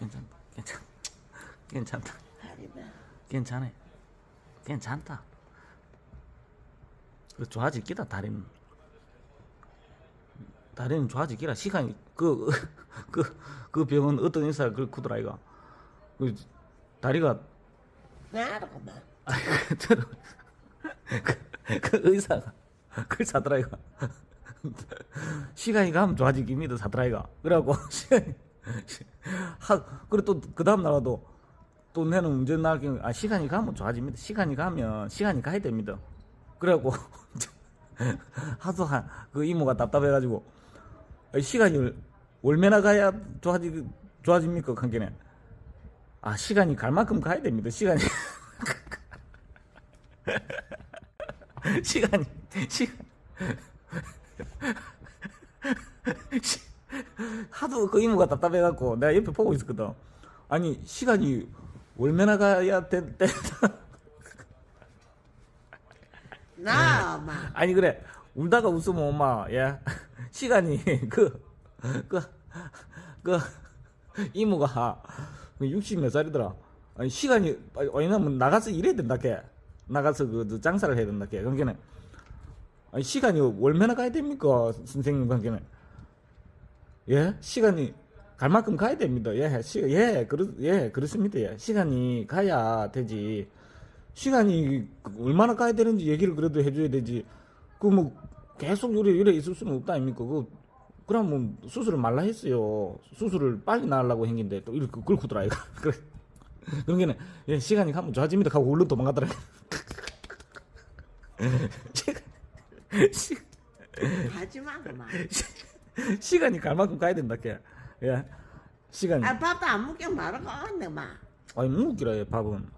괜찮다. 괜찮. 괜찮다. 괜찮아. 괜찮다. 그 좋아지기다 다리는. 다리는 좋아지기라 시간이 그 그그 병원 어떤 의사가 그걸 쿠더라 이가. 그 다리가 나라고만 아이 그 들어 그, 그 의사가 그걸 사더라 이가. 시간이 가면 좋아지기입니다 사더라 이가. 그래갖고 시간이 하 그래 또그 다음 날도 또 내는 운전 나기 아 시간이 가면 좋아집니다. 시간이 가면 시간이 가야 됩니다. 그래갖고 하도 한, 그 이모가 답답해가지고 아이, 시간이 얼마나 가야 좋아지 좋아집니까 관계네. 아 시간이 갈 만큼 가야 됩니다. 시간이 시간이 시간 시- 하도 그 이모가 답답해갖고 내가 옆에 보고 있었거든. 아니 시간이 얼마나 가야 돼? 돼? 나만 아니 그래 울다가 웃으면 엄마 예 시간이 그 그 그 이모가 60 몇 살이더라. 아니 시간이 왜냐면 나가서 일해야 된다 걔 나가서 그 장사를 해야 된다 걔 그러니까 아니 시간이 얼마나 가야 됩니까 선생님 관계는 예? 시간이 갈 만큼 가야 됩니다. 예 시간 예 그렇 예 그렇습니다. 예 시간이 가야 되지. 시간이 얼마나 가야 되는지 얘기를 그래도 해줘야 되지. 그 뭐 계속 이래 이래 있을 수는 없다 아닙니까? 그 그럼 뭐 수술을 말라 했어요. 수술을 빨리 나으려고 했는데 또 이렇게 그걸 구더라 이거. 그래. 그런 게는 예, 시간이 가면 좋아집니다. 하고 얼른 도망가더라. 시간 시, 하지마 그만 시간이 갈 만큼 가야 된다 걔. 예. 시간이. 아 밥도 안 먹게 말아가 내마 아니 못 먹기라 해 밥은